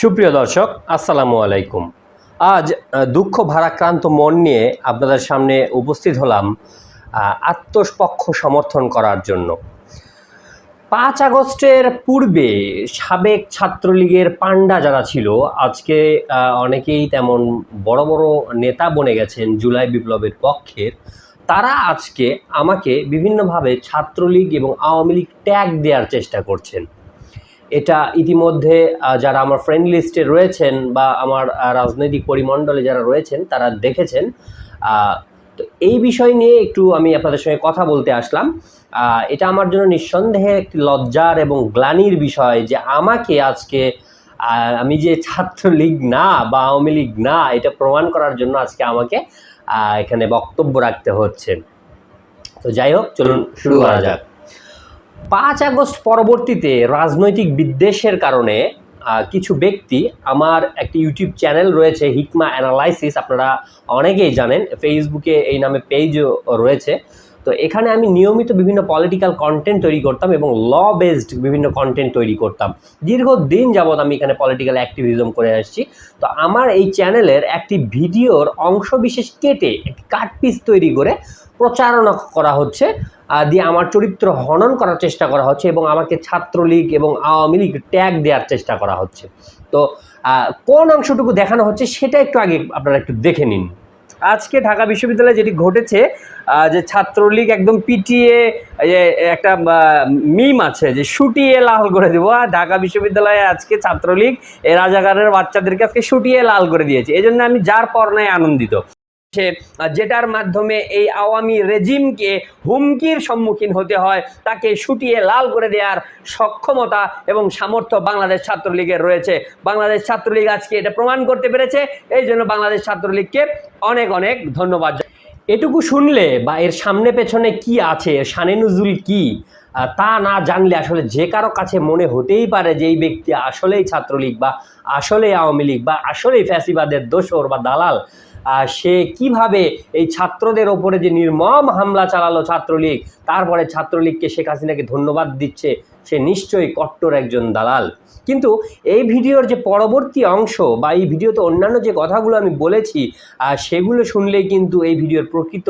সুপ্রিয় দর্শক, আসসালামু আলাইকুম। আজ দুঃখ ভারাক্রান্ত মন নিয়ে আপনাদের সামনে উপস্থিত হলাম আত্মপক্ষ সমর্থন করার জন্য। পাঁচ আগস্টের পূর্বে সাবেক ছাত্রলীগের পান্ডা যারা ছিল, আজকে অনেকেই তেমন বড় বড় নেতা বনে গেছেন জুলাই বিপ্লবের পক্ষের তারা আজকে আমাকে বিভিন্নভাবে ছাত্রলীগ এবং আওয়ামী লীগ ট্যাগ দেওয়ার চেষ্টা করছেন। এটা ইতিমধ্যে যারা আমার ফ্রেন্ড লিস্টে রয়েছেন বা আমার রাজনৈতিক পরিমণ্ডলে যারা রয়েছেন, তারা দেখেছেন। তো এই বিষয় নিয়ে একটু আমি আপনাদের সঙ্গে কথা বলতে আসলাম। এটা আমার জন্য নিঃসন্দেহে একটি লজ্জার এবং গ্লানির বিষয় যে আমাকে আজকে আমি যে ছাত্রলীগ না বা আওয়ামী লীগ না, এটা প্রমাণ করার জন্য আজকে আমাকে এখানে বক্তব্য রাখতে হচ্ছে। তো যাই হোক, চলুন শুরু করা যাক। পাঁচ আগস্ট পরবর্তীতে রাজনৈতিক বিদ্বেষের কারণে কিছু ব্যক্তি আমার একটি ইউটিউব চ্যানেল রয়েছে, হিকমা অ্যানালাইসিস, আপনারা অনেকেই জানেন ফেসবুকে এই নামে পেজও রয়েছে। তো এখানে আমি নিয়মিত বিভিন্ন পলিটিক্যাল কন্টেন্ট তৈরি করতাম এবং ল বেসড বিভিন্ন কন্টেন্ট তৈরি করতাম। দীর্ঘদিন যাবৎ আমি এখানে পলিটিক্যাল অ্যাক্টিভিজম করে আসছি। তো আমার এই চ্যানেলের একটি ভিডিওর অংশ বিশেষ কেটে একটি কাট পিস তৈরি করে প্রচারণা করা হচ্ছে। দিয়ে আমার চরিত্র হনন করার চেষ্টা করা হচ্ছে এবং আমাকে ছাত্রলীগ এবং আওয়ামী লীগ ট্যাগ দেওয়ার চেষ্টা করা হচ্ছে। তো কোন অংশটুকু দেখানো হচ্ছে সেটা একটু আগে আপনারা একটু দেখে নিন। আজকে ঢাকা বিশ্ববিদ্যালয়ে যেটি ঘটেছে যে ছাত্রলীগ একদম পিটিয়ে একটা মিম আছে যে শুটিয়ে লাল করে দেবো। ঢাকা বিশ্ববিদ্যালয়ে আজকে ছাত্রলীগ এই রাজাকারের বাচ্চাদেরকে আজকে শুটিয়ে লাল করে দিয়েছে। এই জন্য আমি যার পর্নায় আনন্দিত। সে আহ, যেটার মাধ্যমে এই আওয়ামী রেজিমকে হুমকির সম্মুখীন হতে হয়, তাকে শুটিয়ে লাল করে দেওয়ার সক্ষমতা এবং সামর্থ্য বাংলাদেশ ছাত্রলীগের রয়েছে। বাংলাদেশ ছাত্রলীগ আজকে এটা প্রমাণ করতে পেরেছে, এই জন্য বাংলাদেশ ছাত্রলীগকে অনেক অনেক ধন্যবাদ এটুকু শুনলে বা এর সামনে পেছনে কি আছে শানে নজুল কি তা না জানলে আসলে যে কারও কাছে মনে হতেই পারে যে এই ব্যক্তি আসলেই ছাত্রলীগ বা আসলেই আওয়ামী লীগ বা আসলেই ফ্যাসিবাদের দোসর বা দালাল। সে কীভাবে এই ছাত্রদের ওপরে যে নির্মম হামলা চালালো ছাত্রলীগ, তারপরে ছাত্রলীগকে শেখ হাসিনাকে ধন্যবাদ দিচ্ছে, সে নিশ্চয়ই কট্টর একজন দালাল। কিন্তু এই ভিডিওর যে পরবর্তী অংশ বা এই ভিডিওতে অন্যান্য যে কথাগুলো আমি বলেছি সেগুলো শুনলেই কিন্তু এই ভিডিওর প্রকৃত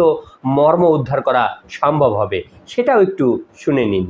মর্ম উদ্ধার করা সম্ভব হবে। সেটাও একটু শুনে নিন।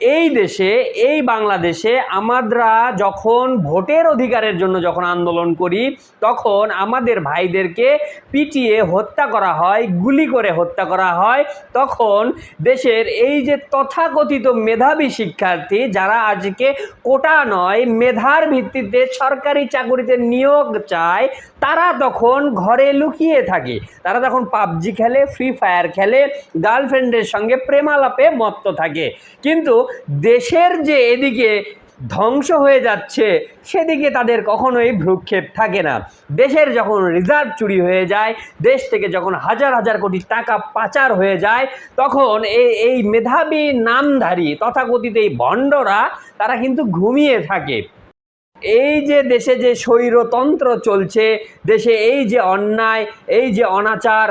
এই দেশে, এই বাংলাদেশে আমাদরা যখন ভোটের অধিকারের জন্য যখন আন্দোলন করি, তখন আমাদের ভাইদেরকে পিটিয়ে হত্যা করা হয়, গুলি করে হত্যা করা হয়। তখন দেশের এই যে তথাকথিত মেধাবী শিক্ষার্থী, যারা আজকে কোটা নয়, মেধার ভিত্তিতে সরকারি চাকুরিতে নিয়োগ চায়, তারা তখন ঘরে লুকিয়ে থাকে। তারা তখন পাবজি খেলে, ফ্রি ফায়ার খেলে, গার্লফ্রেন্ডের সঙ্গে প্রেমালাপে মত্ত থাকে। কিন্তু দেশের যে এদিকে ধ্বংস হয়ে যাচ্ছে, সেদিকে তাদের কখনোই ভ্রুক্ষেপ থাকে না। দেশের যখন রিজার্ভ চুরি হয়ে যায়, দেশ থেকে যখন হাজার হাজার কোটি টাকা পাচার হয়ে যায়, তখন এই এই মেধাবী নামধারী তথাকথিত এই ভণ্ডরা, তারা কিন্তু ঘুমিয়ে থাকে। এই যে দেশে যে স্বৈরতন্ত্র চলছে দেশে এই যে অন্যায় এই যে অনাচার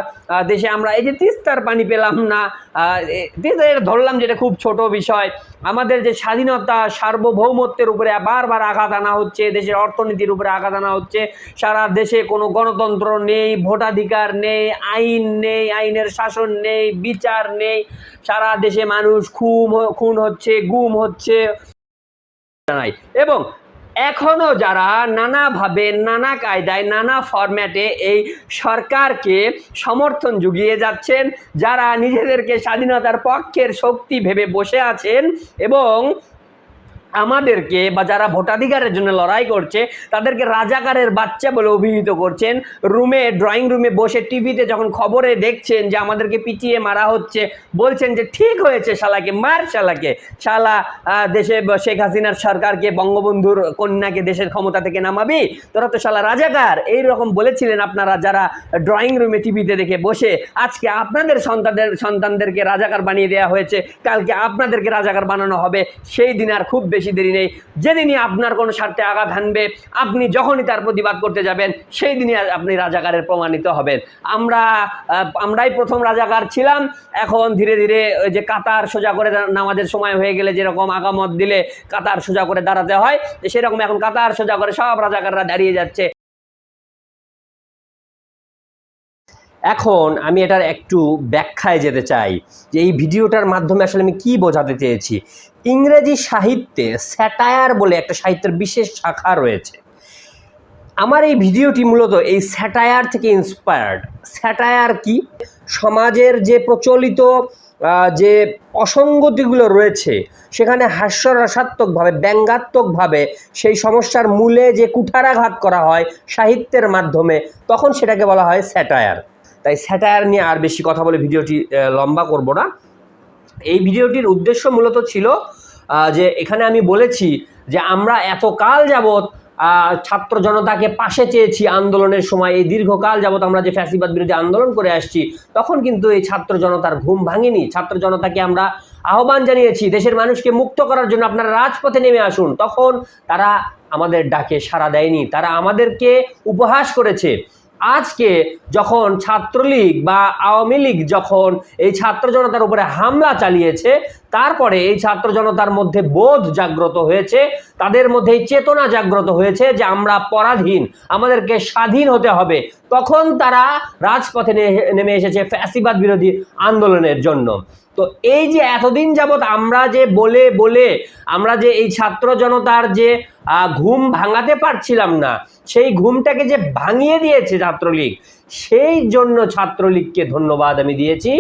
দেশে আমরা এই যে তিস্তার পানি পেলাম না আহ, এ- তিস্তা এটা ধরলাম যেটা খুব ছোট বিষয়। আমাদের যে স্বাধীনতা সার্বভৌমত্বের উপরে বারবার আঘাত আনা হচ্ছে দেশের অর্থনীতির উপরে আঘাত আনা হচ্ছে। সারা দেশে কোনো গণতন্ত্র নেই ভোটাধিকার নেই আইন নেই আইনের শাসন নেই বিচার নেই। সারা দেশে মানুষ খুন খুন হচ্ছে গুম হচ্ছে। এবং এখনও যারা নানাভাবে, নানা কায়দায়, নানা ফরম্যাটে এই সরকারকে সমর্থন জুগিয়ে যাচ্ছেন, যারা নিজেদেরকে স্বাধীনতার পক্ষের শক্তি ভেবে বসে আছেন এবং আমাদেরকে বা যারা ভোটাধিকারের জন্য লড়াই করছে, তাদেরকে রাজাকারের বাচ্চা বলে অভিহিত করছেন। রুমে ড্রয়িং রুমে বসে টিভিতে যখন খবরে দেখছেন যে আমাদেরকে পিটিয়ে মারা হচ্ছে, বলছেন যে ঠিক হয়েছে শালাকে, মার শালাকে। শালা দেশে শেখ হাসিনার সরকারকে, বঙ্গবন্ধুর কন্যাকে দেশের ক্ষমতা থেকে নামাবি? তোরা তো শালা রাজাকার। এই রকম বলেছিলেন আপনারা যারা ড্রয়িং রুমে টিভিতে দেখে বসে, আজকে আপনাদের সন্তানদের, সন্তানদেরকে রাজাকার বানিয়ে দেওয়া হয়েছে, কালকে আপনাদেরকে রাজাকার বানানো হবে। সেই দিন আর খুব বেশি দেরি নেই। যেদিনই আপনার কোনো স্বার্থে আঘাত হানবে, আপনি যখনই তার প্রতিবাদ করতে যাবেন সেই দিনই আপনি রাজাকারের প্রমাণিত হবেন। আমরা আমরাই প্রথম রাজাকার ছিলাম। এখন ধীরে ধীরে ওই যে কাতার সোজা করে নামাজের সময় হয়ে গেলে যেরকম আগামত দিলে কাতার সোজা করে দাঁড়াতে হয়, সেরকম এখন কাতার সোজা করে সব রাজাকাররা দাঁড়িয়ে যাচ্ছে। এখন আমি এটার একটু ব্যাখ্যায় যেতে চাই যে এই ভিডিওটার মাধ্যমে আসলে আমি কি বোঝাতে চেয়েছি। ইংরেজি সাহিত্যে স্যাটায়ার বলে একটা সাহিত্যের বিশেষ শাখা রয়েছে। আমার এই ভিডিওটি মূলত এই স্যাটায়ার থেকে ইন্সপায়ার্ড স্যাটায়ার কি? সমাজের যে প্রচলিত যে অসঙ্গতিগুলো রয়েছে, সেখানে হাস্যরসাত্মকভাবে, ব্যঙ্গাত্মকভাবে সেই সমস্যার মূলে যে কুঠারাঘাত করা হয় সাহিত্যের মাধ্যমে, তখন সেটাকে বলা হয় স্যাটায়ার। তাই স্যাটায়ার নিয়ে আর বেশি কথা বলে ভিডিওটি লম্বা করব না। এই ভিডিওটির উদ্দেশ্য মূলত ছিল যে এখানে আমি বলেছি যে আমরা এতকাল যাবৎ ছাত্র জনতাকে পাশে চেয়েছি আন্দোলনের সময়। এই দীর্ঘকাল যাবৎ আমরা যে ফ্যাসিবাদ বিরোধী আন্দোলন করে আসছি, তখন কিন্তু এই ছাত্র জনতার ঘুম ভাঙেনি। ছাত্র জনতাকে আমরা আহ্বান জানিয়েছি, দেশের মানুষকে মুক্ত করার জন্য আপনারা রাজপথে নেমে আসুন। তখন তারা আমাদের ডাকে সাড়া দেয়নি। তারা আমাদেরকে উপহাস করেছে। আজকে যখন ছাত্রলীগ বা আওয়ামী লীগ যখন এই ছাত্র জনতার উপরে হামলা চালিয়েছে, তারপরে এই ছাত্র জনতার মধ্যে বোধ জাগ্রত হয়েছে, তাদের মধ্যে এই চেতনা জাগ্রত হয়েছে যে আমরা পরাধীন, আমাদেরকে স্বাধীন হতে হবে। তখন তারা রাজপথে নেমে এসেছে ফ্যাসিবাদ বিরোধী আন্দোলনের জন্য। তো এই যে এতদিন যাবৎ আমরা যে বলে বলে, আমরা যে এই ছাত্র জনতার যে ঘুম ভাঙাতে পারছিলাম না, সেই ঘুমটাকে যে ভাঙিয়ে দিয়েছে ছাত্রলীগ, সেই জন্য ছাত্রলীগকে ধন্যবাদ আমি দিয়েছি,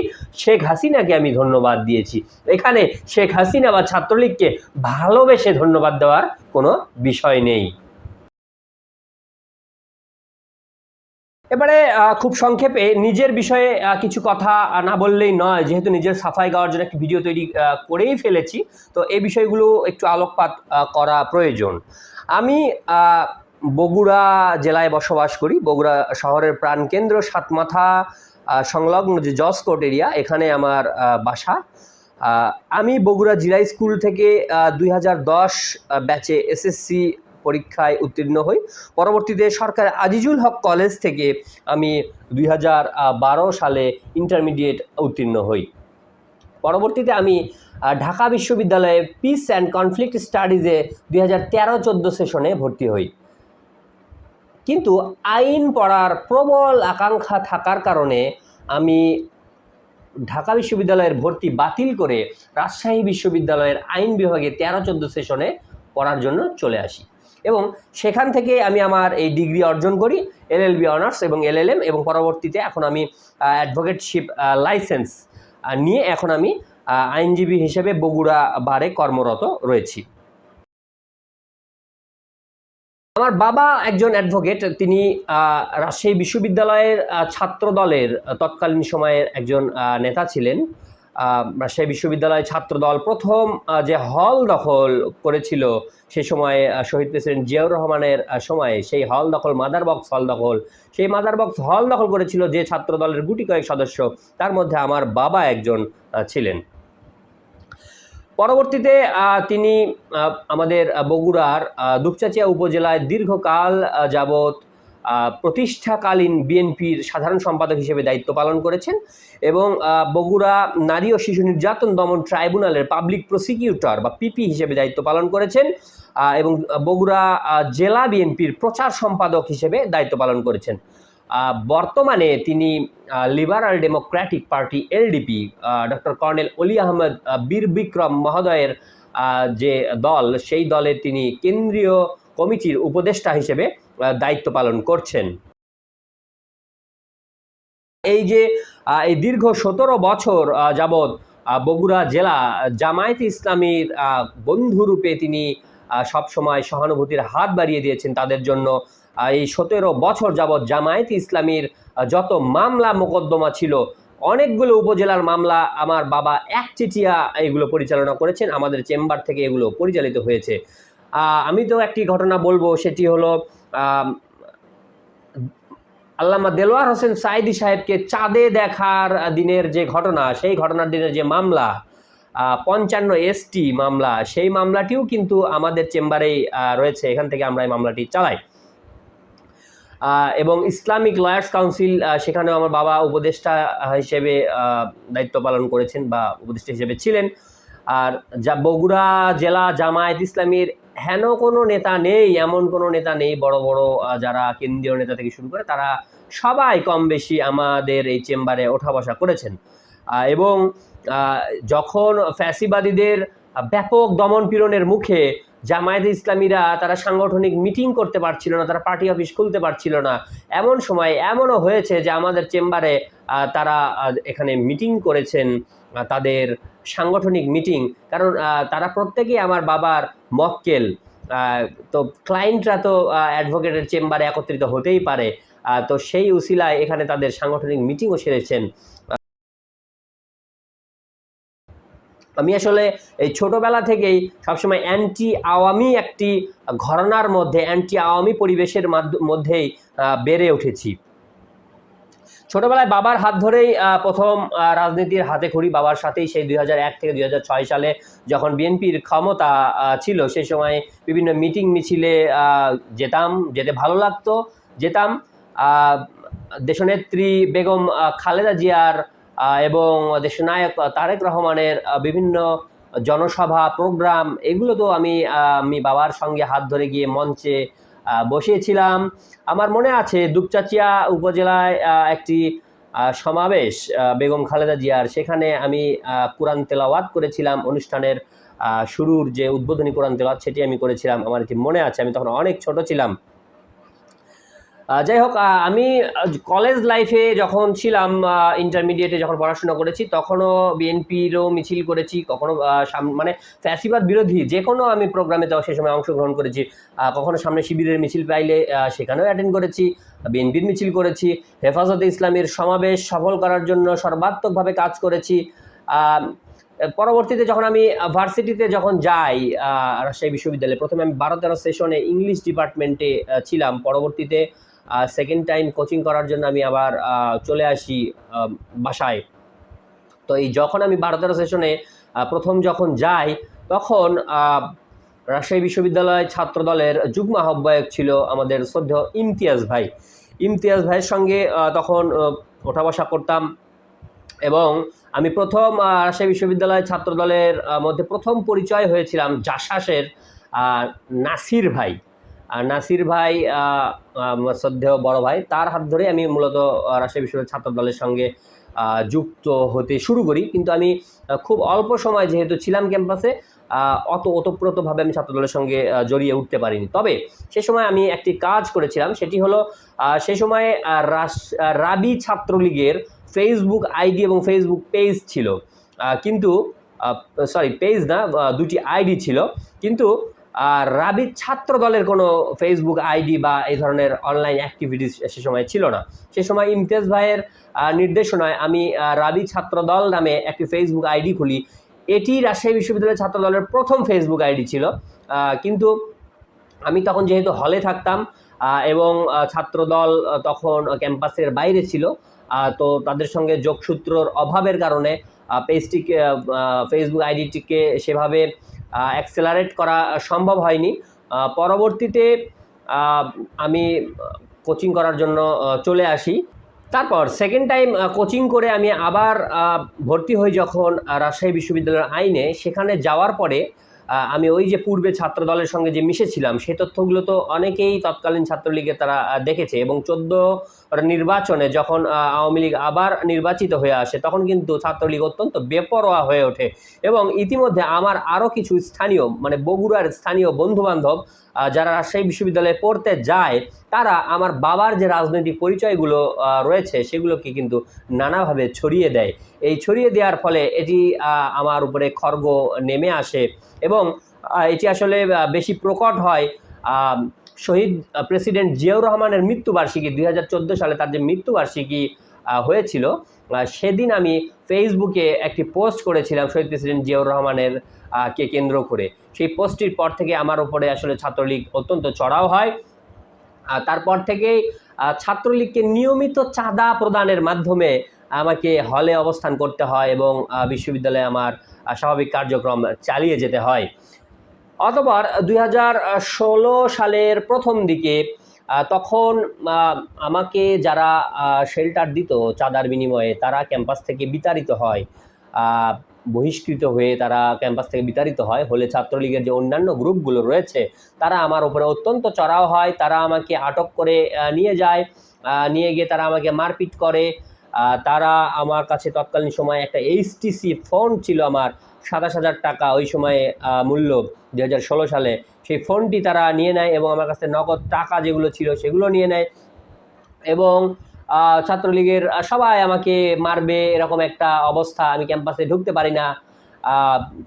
শেখ হাসিনাকে আমি ধন্যবাদ দিয়েছি। এখানে শেখ হাসিনা বা ছাত্রলীগকে ভালোবেসে ধন্যবাদ দেওয়ার কোনো বিষয় নেই। এবারে খুব সংক্ষেপে নিজের বিষয়ে কিছু কথা না বললেই নয়। যেহেতু নিজের সাফাই গাওয়ার জন্য একটি ভিডিও তৈরি করেই ফেলেছি, তো এই বিষয়গুলো একটু আলোকপাত করা প্রয়োজন। আমি বগুড়া জেলায় বসবাস করি। বগুড়া শহরের প্রাণকেন্দ্র সাতমাথা সংলগ্ন যে জসকোট এরিয়া, এখানে আমার বাসা। আমি বগুড়া জিলা স্কুল থেকে দুই হাজার দশ ব্যাচে এসএসসি পরীক্ষায় উত্তীর্ণ হই। পরবর্তীতে সরকার আজিজুল হক কলেজ থেকে আমি দুই হাজার বারো সালে ইন্টারমিডিয়েট উত্তীর্ণ হই। পরবর্তীতে আমি ঢাকা বিশ্ববিদ্যালয়ে পিস অ্যান্ড কনফ্লিক্ট স্টাডিজে দুই হাজার তেরো চোদ্দ সেশনে ভর্তি হই। কিন্তু আইন পড়ার প্রবল আকাঙ্ক্ষা থাকার কারণে আমি ঢাকা বিশ্ববিদ্যালয়ের ভর্তি বাতিল করে রাজশাহী বিশ্ববিদ্যালয়ের আইন বিভাগে তেরো চোদ্দ সেশনে পড়ার জন্য চলে আসি। এবং সেখান থেকে আমি আমার এই ডিগ্রি অর্জন করি এলএলবি অনার্স এবং এলএলএম এবং পরবর্তীতে এখন আমি অ্যাডভোকেটশিপ লাইসেন্স নিয়ে এখন আমি আইনজীবী হিসেবে বগুড়া বারে কর্মরত রয়েছি। আমার বাবা একজন অ্যাডভোকেট তিনি রাজশাহী বিশ্ববিদ্যালয়ের ছাত্র দলের তৎকালীন সময়ের একজন নেতা ছিলেন। রাজশাহী বিশ্ববিদ্যালয় ছাত্র দল প্রথম যে হল দখল করেছিল সে সময় শহীদ প্রেসিডেন্ট জিয়াউর রহমানের সময়ে সেই হল দখল মাদার বক্স হল দখল সেই মাদার বক্স হল দখল করেছিল যে ছাত্র দলের গুটি কয়েক সদস্য তার মধ্যে আমার বাবা একজন ছিলেন। পরবর্তীতে তিনি আমাদের বগুড়ার দুপচাচিয়া উপজেলায় দীর্ঘকাল আহ, প্রতিষ্ঠাকালীন বিএনপির সাধারণ সম্পাদক হিসেবে দায়িত্ব পালন করেছেন এবং বগুড়া নারী ও শিশু নির্যাতন দমন ট্রাইব্যুনালের পাবলিক প্রসিকিউটর বা পিপি হিসেবে দায়িত্ব পালন করেছেন এবং বগুড়া জেলা বিএনপির প্রচার সম্পাদক হিসেবে দায়িত্ব পালন করেছেন। বর্তমানে তিনি liberal democratic party LDP doctor colonel Oli Ahmed আহ, বীর বিক্রম মহোদয়ের যে দল সেই দলে তিনি কেন্দ্রীয় কমিটির উপদেষ্টা হিসেবে দায়িত্ব পালন করছেন। এই যে এই দীর্ঘ সতেরো বছর যাবৎ বগুড়া জেলা জামায়াতে ইসলামীর বন্ধুরূপে তিনি সবসময় সহানুভূতির হাত বাড়িয়ে দিয়েছেন তাদের জন্য। এই সতেরো বছর যাবৎ জামায়াতে ইসলামীর যত মামলা মোকদ্দমা ছিল, অনেকগুলো উপজেলার মামলা আমার বাবা এক একচেটিয়া এগুলো পরিচালনা করেছেন। আমাদের চেম্বার থেকে এগুলো পরিচালিত হয়েছে। আমি তো একটি ঘটনা বলব, সেটি হলো আল্লামা দেলোয়ার হোসেন সাইদি সাহেবকে চাঁদে দেখার দিনের যে ঘটনা, সেই ঘটনার দিনের যে মামলা পঞ্চান্ন এসটি মামলা, সেই মামলাটিও কিন্তু আমাদের চেম্বারেই রয়েছে। এখান থেকে আমরা এই মামলাটি চালাই। এবং ইসলামিক লয়ার্স কাউন্সিল সেখানেও আমার বাবা উপদেষ্টা হিসেবে দায়িত্ব পালন করেছেন বা উপদেষ্টা হিসেবে ছিলেন। আর যা বগুড়া জেলা জামায়াত ইসলামীর হেন কোনো নেতা নেই, এমন কোনো নেতা নেই, বড় বড় যারা কেন্দ্রীয় নেতা থেকে শুরু করে তারা সবাই কম বেশি আমাদের এই চেম্বারে ওঠা বসা করেছেন। এবং যখন ফ্যাসিবাদীদের ব্যাপক দমন পীড়নের মুখে জামায়াত ইসলামীরা তারা সাংগঠনিক মিটিং করতে পারছিল না, তারা পার্টি অফিস খুলতে পারছিল না, এমন সময় এমনও হয়েছে যে আমাদের চেম্বারে তারা এখানে মিটিং করেছেন তাদের সাংগঠনিক মিটিং কারণ তারা প্রত্যেকেই আমার বাবার মক্কেল। তো ক্লায়েন্টরা তো অ্যাডভোকেটের চেম্বারে একত্রিত হতেই পারে। তো সেই উসিলায় এখানে তাদের সাংগঠনিক মিটিংও সেরেছেন। আমি আসলে এই ছোটবেলা থেকেই সবসময় অ্যান্টি আওয়ামী একটি ঘরানার মধ্যে অ্যান্টি আওয়ামী পরিবেশের মাধ্য- মধ্যেই বেড়ে উঠেছি। ছোটবেলায় বাবার হাত ধরেই প্রথম রাজনীতির হাতে খড়ি বাবার সাথেই সেই দু হাজার এক থেকে দুই হাজার ছয় সালে যখন বিএনপির ক্ষমতা ছিল, সেই সময় বিভিন্ন মিটিং মিছিলে যেতাম, যেতে ভালো লাগতো, যেতাম। দেশনেত্রী বেগম খালেদা জিয়ার এবং দেশনায়ক তারেক রহমানের বিভিন্ন জনসভা, প্রোগ্রাম, এগুলো তো আমি আমি বাবার সঙ্গে হাত ধরে গিয়ে মঞ্চে বসিয়েছিলাম। আমার মনে আছে দুপচাচিয়া উপজেলায় একটি সমাবেশ বেগম খালেদা জিয়ার। সেখানে আমি কোরআন তেলাওয়াত করেছিলাম। অনুষ্ঠানের শুরুর যে উদ্বোধনী কোরআন তেলাওয়াত, সেটি আমি করেছিলাম। আমার এটি মনে আছে, আমি তখন অনেক ছোট ছিলাম। যাই হোক আমি কলেজ লাইফে যখন ছিলাম ইন্টারমিডিয়েটে যখন পড়াশোনা করেছি, তখনও বিএনপিরও মিছিল করেছি, কখনো মানে ফ্যাসিবাদ বিরোধী যে কোনো আমি প্রোগ্রামে তো সে সময় অংশগ্রহণ করেছি। কখনো সামনে শিবিরের মিছিল পাইলে সেখানেও অ্যাটেন্ড করেছি বিএনপির মিছিল করেছি, হেফাজতে ইসলামের সমাবেশ সফল করার জন্য সর্বাত্মকভাবে কাজ করেছি। পরবর্তীতে যখন আমি ভার্সিটিতে যখন যাই রাজশাহী বিশ্ববিদ্যালয়ে, প্রথমে আমি বারো তেরো সেশনে ইংলিশ ডিপার্টমেন্টে ছিলাম। পরবর্তীতে সেকেন্ড টাইম কোচিং করার জন্য আমি আবার চলে আসি বাসায়। তো এই যখন আমি বারো সেশনে প্রথম যখন যাই, তখন রাজশাহী বিশ্ববিদ্যালয় ছাত্র দলের যুগ্ম আহ্বায়ক ছিল আমাদের শ্রদ্ধ ইমতিয়াজ ভাই। ইমতিয়াজ ভাইয়ের সঙ্গে তখন ওঠা বসা করতাম এবং আমি প্রথম রাজশাহী বিশ্ববিদ্যালয় ছাত্র দলের মধ্যে প্রথম পরিচয় হয়েছিলাম জাসাসের নাসির ভাই। নাসির ভাই শ্রদ্ধেয় বড় ভাই, তার হাত ধরে আমি মূলত রাজশাহী বিশ্ববিদ্যালয় ছাত্র দলের সঙ্গে যুক্ত হতে শুরু করি। কিন্তু আমি খুব অল্প সময় যেহেতু ছিলাম ক্যাম্পাসে অত ওতপ্রোতভাবে আমি ছাত্রদলের সঙ্গে জড়িয়ে উঠতে পারিনি। তবে সে সময় আমি একটি কাজ করেছিলাম, সেটি হলো সে সময় রাবি ছাত্রলীগের ফেসবুক আইডি এবং ফেসবুক পেজ ছিল। কিন্তু সরি পেজ না দুটি আইডি ছিল। কিন্তু আহ, রাবি ছাত্র দলের কোনো ফেসবুক আইডি বা এই ধরনের অনলাইন অ্যাক্টিভিটিস সে সময় ছিল না। সে সময় ইমতিয়াজ ভাইয়ের নির্দেশনায় আমি রাবি ছাত্র দল নামে একটি ফেসবুক আইডি খুলি। এটি রাজশাহী বিশ্ববিদ্যালয়ের ছাত্র দলের প্রথম ফেসবুক আইডি ছিল। কিন্তু আমি তখন যেহেতু হলে থাকতাম এবং ছাত্রদল তখন ক্যাম্পাসের বাইরে ছিল তো তাদের সঙ্গে যোগসূত্রর অভাবের কারণে পেজটিকে ফেসবুক আইডিটিকে সেভাবে অ্যাক্সেলারেট করা সম্ভব হয়নি। পরবর্তীতে আমি কোচিং করার জন্য চলে আসি। তারপর সেকেন্ড টাইম কোচিং করে আমি আবার ভর্তি হই যখন রাজশাহী বিশ্ববিদ্যালয়ের আইনে। সেখানে যাওয়ার পরে আমি ওই যে পূর্বে ছাত্র দলের সঙ্গে যে মিশেছিলাম সেই তথ্যগুলো তো অনেকেই তৎকালীন ছাত্রলীগে তারা দেখেছে এবং চোদ্দ নির্বাচনে যখন আওয়ামী লীগ আবার নির্বাচিত হয়ে আসে, তখন কিন্তু ছাত্রলীগ অত্যন্ত বেপরোয়া হয়ে ওঠে। এবং ইতিমধ্যে আমার আরও কিছু স্থানীয় মানে বগুড়ার স্থানীয় বন্ধুবান্ধব যারা রাজশাহী বিশ্ববিদ্যালয়ে পড়তে যায়, তারা আমার বাবার যে রাজনৈতিক পরিচয়গুলো রয়েছে, সেগুলোকে কিন্তু নানাভাবে ছড়িয়ে দেয়। এই ছড়িয়ে দেওয়ার ফলে এটি আমার উপরে খর্গ নেমে আসে এবং এটি আসলে বেশি প্রকট হয় শহীদ প্রেসিডেন্ট জিয়াউর রহমানের মৃত্যুবার্ষিকী দুই হাজার চোদ্দ সালে তার যে মৃত্যুবার্ষিকী হয়েছিল সেদিন আমি ফেসবুকে একটি পোস্ট করেছিলাম শহীদ প্রেসিডেন্ট জিয়াউর রহমানের কে কেন্দ্র করে। সেই পোস্টটির পর থেকে আমার ওপরে আসলে ছাত্রলীগ অত্যন্ত চড়াও হয়। তারপর থেকেই ছাত্রলীগকে নিয়মিত চাঁদা প্রদানের মাধ্যমে আমাকে হলে অবস্থান করতে হয় এবং বিশ্ববিদ্যালয়ে আমার স্বাভাবিক কার্যক্রম চালিয়ে যেতে হয়। অতপর দু হাজার ষোলো সালের প্রথম দিকে তখন আমাকে যারা শেল্টার দিত চাঁদার বিনিময়ে, তারা ক্যাম্পাস থেকে বিতাড়িত হয়। বহিষ্কৃত হয়ে তারা ক্যাম্পাস থেকে বিতাড়িত হয়। হলে ছাত্রলীগের যে অন্যান্য গ্রুপগুলো রয়েছে, তারা আমার উপরে অত্যন্ত চড়াও হয়। তারা আমাকে আটক করে নিয়ে যায়। নিয়ে গিয়ে তারা আমাকে মারপিট করে। তারা আমার কাছে তৎকালীন সময় একটা এইচটিসি ফোন ছিল আমার। সাতাশ হাজার টাকা ওই সময়ে মূল্য দু ষোলো সালে। সেই ফোনটি তারা নিয়ে নেয় এবং আমার কাছে নগদ টাকা যেগুলো ছিল সেগুলো নিয়ে নেয় এবং ছাত্রলীগের সবাই আমাকে মারবে এরকম একটা অবস্থা। আমি ক্যাম্পাসে ঢুকতে পারি না।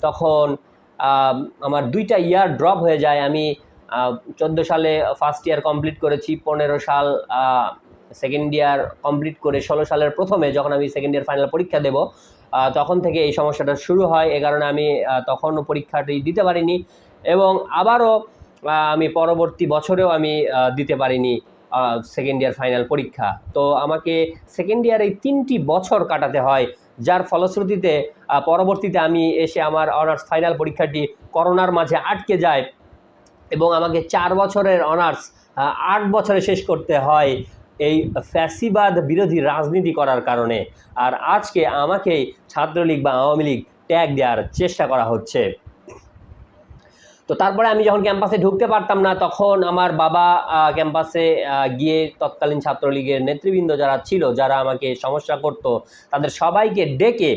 তখন আমার দুইটা ইয়ার ড্রপ হয়ে যায়। আমি চোদ্দ সালে ফার্স্ট ইয়ার কমপ্লিট করেছি, পনেরো সাল সেকেন্ড ইয়ার কমপ্লিট করে ষোলো সালের প্রথমে যখন আমি সেকেন্ড ইয়ার ফাইনাল পরীক্ষা দেব তখন থেকে এই সমস্যাটা শুরু হয়। এ কারণে আমি আহ, তখনও পরীক্ষাটি দিতে পারিনি এবং আবারও আমি পরবর্তী বছরেও আমি দিতে পারিনি সেকেন্ড ইয়ার ফাইনাল পরীক্ষা। তো আমাকে সেকেন্ড ইয়ার তিনটি বছর কাটাতে হয় যার ফলশ্রুতিতে পরবর্তীতে আমি এসে আমার অনার্স ফাইনাল পরীক্ষাটি করোনার মাঝে আটকে যায় এবং আমাকে চার বছরের অনার্স আট বছরে শেষ করতে হয়। এই ফ্যাসিবাদ বিরোধী রাজনীতি করার কারণে। আর আজকে আমাকেই ছাত্রলীগ বা আওয়ামী লীগ ট্যাগ দেওয়ার চেষ্টা করা হচ্ছে। তো তারপরে আমি যখন ক্যাম্পাসে ঢুকতে পারতাম না, তখন আমার বাবা ক্যাম্পাসে গিয়ে তৎকালীন ছাত্রলীগের নেতৃবৃন্দ যারা ছিল, যারা আমাকে সমস্যা করত, তাদের সবাইকে ডেকে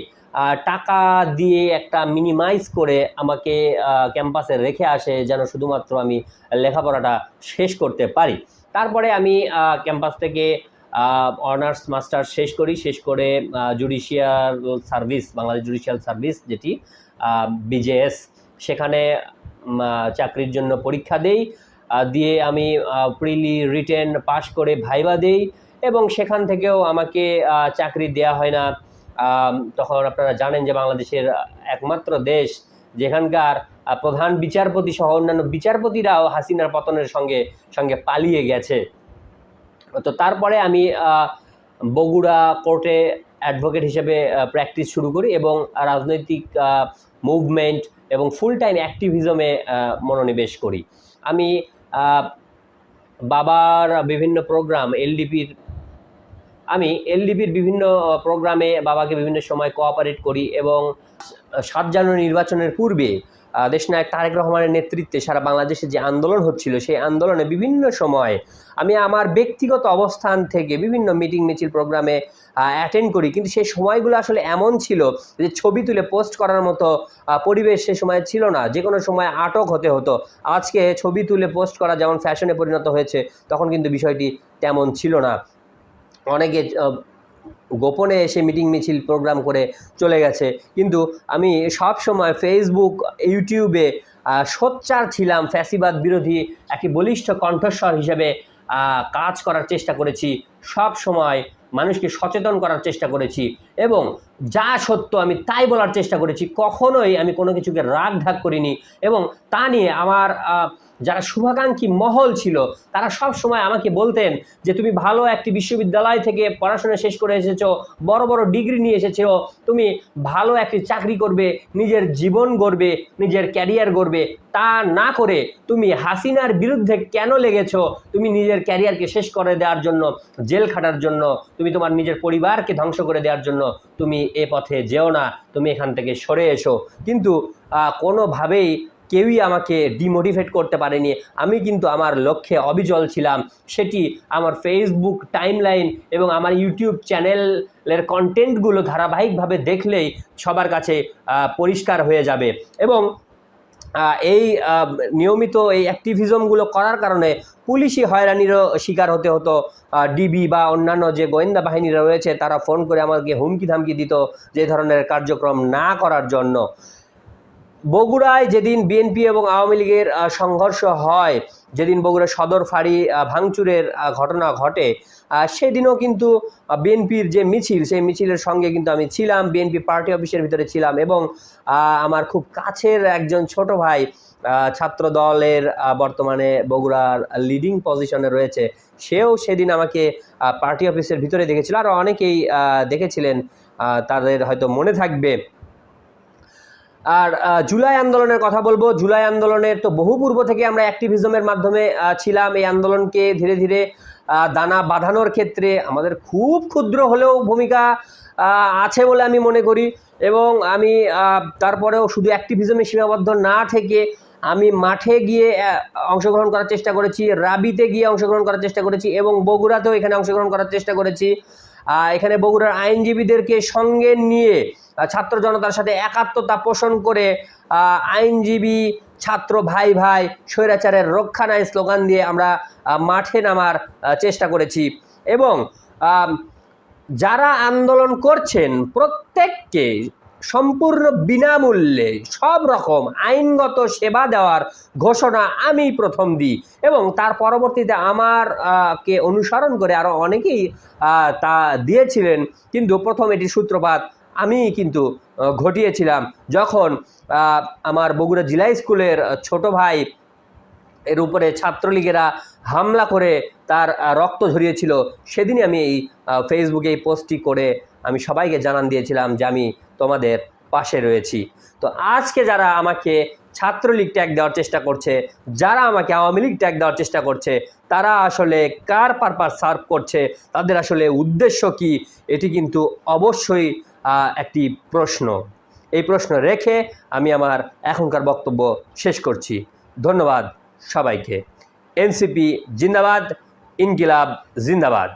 টাকা দিয়ে একটা মিনিমাইজ করে আমাকে ক্যাম্পাসে রেখে আসে, যেন শুধুমাত্র আমি লেখাপড়াটা শেষ করতে পারি। তারপরে আমি ক্যাম্পাস থেকে অনার্স মাস্টার শেষ করি। শেষ করে judicial service, Bangladesh judicial service, যেটি বিজেএস, সেখানে চাকরির জন্য পরীক্ষা দেই। দিয়ে আমি প্রিলি রিটেন পাশ করে ভাইবা দেই এবং সেখান থেকেও আমাকে চাকরি দেয়া হয় না। তখন আপনারা জানেন যে বাংলাদেশের একমাত্র দেশ যেখানকার প্রধান বিচারপতি সহ অন্যান্য বিচারপতিরাও হাসিনার পতনের সঙ্গে সঙ্গে পালিয়ে গেছে। তো তারপরে আমি বগুড়া কোর্টে অ্যাডভোকেট হিসেবে প্র্যাকটিস শুরু করি এবং রাজনৈতিক মুভমেন্ট এবং ফুল টাইম অ্যাক্টিভিজমে মনোনিবেশ করি। আমি বাবার বিভিন্ন প্রোগ্রাম এলডিপির আমি এলডিপির বিভিন্ন প্রোগ্রামে বাবাকে বিভিন্ন সময় কোঅপারেট করি এবং সাত জানুয়ারি নির্বাচনের পূর্বে দেশনায়ক তারেক রহমানের নেতৃত্বে সারা বাংলাদেশে যে আন্দোলন হচ্ছিল, সেই আন্দোলনে বিভিন্ন সময় আমি আমার ব্যক্তিগত অবস্থান থেকে বিভিন্ন মিটিং, মিছিল, প্রোগ্রামে অ্যাটেন্ড করি। কিন্তু সেই সময়গুলো আসলে এমন ছিল যে ছবি তুলে পোস্ট করার মতো পরিবেশ সে সময় ছিল না। যে কোনো সময় আটক হতে হতো। আজকে ছবি তুলে পোস্ট করা যেমন ফ্যাশনে পরিণত হয়েছে, তখন কিন্তু বিষয়টি তেমন ছিল না। অনেকে গোপনে এসে মিটিং মিছিল প্রোগ্রাম করে চলে গেছে। কিন্তু আমি সব সময় ফেসবুক ইউটিউবে সোচ্চার ছিলাম, ফ্যাসিবাদ বিরোধী একটি বলিষ্ঠ কণ্ঠস্বর হিসেবে কাজ করার চেষ্টা করেছি। সব সময় মানুষকে সচেতন করার চেষ্টা করেছি এবং যা সত্য আমি তাই বলার চেষ্টা করেছি। কখনোই আমি কোনো কিছুকে রাগ ঢাক করিনি এবং তা নিয়ে আমার যারা শুভাকাঙ্ক্ষী মহল ছিল, তারা সব সময় আমাকে বলতেন যে, তুমি ভালো একটি বিশ্ববিদ্যালয় থেকে পড়াশোনা শেষ করে এসেছ, বড় বড় ডিগ্রি নিয়ে এসেছ, তুমি ভালো একটি চাকরি করবে, নিজের জীবন গড়বে, নিজের ক্যারিয়ার গড়বে। তা না করে তুমি হাসিনার বিরুদ্ধে কেন লেগেছো? তুমি নিজের ক্যারিয়ারকে শেষ করে দেওয়ার জন্য, জেল খাটার জন্য, তুমি তোমার নিজের পরিবারকে ধ্বংস করে দেওয়ার জন্য, তুমি এ পথে যেও না, তুমি এখান থেকে সরে এসো। কিন্তু কোনোভাবেই কেউই আমাকে ডিমোটিভেট করতে পারেনি। আমি কিন্তু আমার লক্ষ্যে অবিচল ছিলাম। সেটি আমার ফেসবুক টাইমলাইন এবং আমার ইউটিউব চ্যানেলের কন্টেন্টগুলো ধারাবাহিকভাবে দেখলেই সবার কাছে পরিষ্কার হয়ে যাবে। এবং এই নিয়মিত এই অ্যাক্টিভিজমগুলো করার কারণে পুলিশি হয়রানিরও শিকার হতে হতো। ডিবি বা অন্যান্য যে গোয়েন্দা বাহিনীরা রয়েছে, তারা ফোন করে আমাকে হুমকি ধামকি দিত যে ধরনের কার্যক্রম না করার জন্য। বগুড়ায় যেদিন বিএনপি এবং আওয়ামী লীগের সংঘর্ষ হয়, যেদিন বগুড়া সদর ফাঁড়ি ভাঙচুরের ঘটনা ঘটে সেদিনও কিন্তু বিএনপির যে মিছিল, সেই মিছিলের সঙ্গে কিন্তু আমি ছিলাম। বিএনপি পার্টি অফিসের ভিতরে ছিলাম এবং আমার খুব কাছের একজন ছোট ভাই ছাত্র দলের বর্তমানে বগুড়ার লিডিং পজিশনে রয়েছে। সেও সেদিন আমাকে পার্টি অফিসের ভিতরে দেখেছিল। আর অনেকেই দেখেছিলেন তাদের হয়তো মনে থাকবে। আর জুলাই আন্দোলনের কথা বলব। জুলাই আন্দোলনের তো বহু পূর্ব থেকে আমরা অ্যাক্টিভিজমের মাধ্যমে ছিলাম। এই আন্দোলনকে ধীরে ধীরে দানা বাঁধানোর ক্ষেত্রে আমাদের খুব ক্ষুদ্র হলেও ভূমিকা আছে বলে আমি মনে করি। এবং আমি তারপরেও শুধু অ্যাক্টিভিজমে সীমাবদ্ধ না থেকে আমি মাঠে গিয়ে অংশগ্রহণ করার চেষ্টা করেছি। রাবিতে গিয়ে অংশগ্রহণ করার চেষ্টা করেছি এবং বগুড়াতেও এখানে অংশগ্রহণ করার চেষ্টা করেছি। এখানে বগুড়ার আইনজীবীদেরকে সঙ্গে নিয়ে ছাত্র জনতার সাথে একাত্মতা পোষণ করে আইনজীবী ছাত্র ভাই ভাই স্বৈরাচারের রক্ষা নাই স্লোগান দিয়ে আমরা মাঠে নামার চেষ্টা করেছি। এবং যারা আন্দোলন করছেন, প্রত্যেককে সম্পূর্ণ বিনামূল্যে সব রকম আইনগত সেবা দেওয়ার ঘোষণা আমি প্রথম দিই এবং তার পরবর্তীতে আমার কে অনুসরণ করে আরও অনেকেই তা দিয়েছিলেন। কিন্তু প্রথম এটি সূত্রপাত আমি কিন্তু ঘটিয়েছিলাম। যখন আমার বগুড়া জেলা স্কুলের ছোট ভাই এর উপরে ছাত্রলীগেরা হামলা করে তার রক্ত ঝরিয়েছিল, সেদিনই আমি এই ফেসবুকে এই পোস্টটি করে আমি সবাইকে জানান দিয়েছিলাম যে আমি তোমাদের পাশে রয়েছি। তো আজকে যারা আমাকে ছাত্রলীগ ট্যাগ দেওয়ার চেষ্টা করছে, যারা আমাকে আওয়ামী লীগ ট্যাগ দেওয়ার চেষ্টা করছে, তারা আসলে কার পারপাস সার্ভ করছে, তাদের আসলে উদ্দেশ্য কি, এটি কিন্তু অবশ্যই একটি প্রশ্ন। এই প্রশ্ন রেখে আমি আমার এখনকার বক্তব্য শেষ করছি। ধন্যবাদ সবাইকে। এনসিপি জিন্দাবাদ, ইনকিলাব জিন্দাবাদ।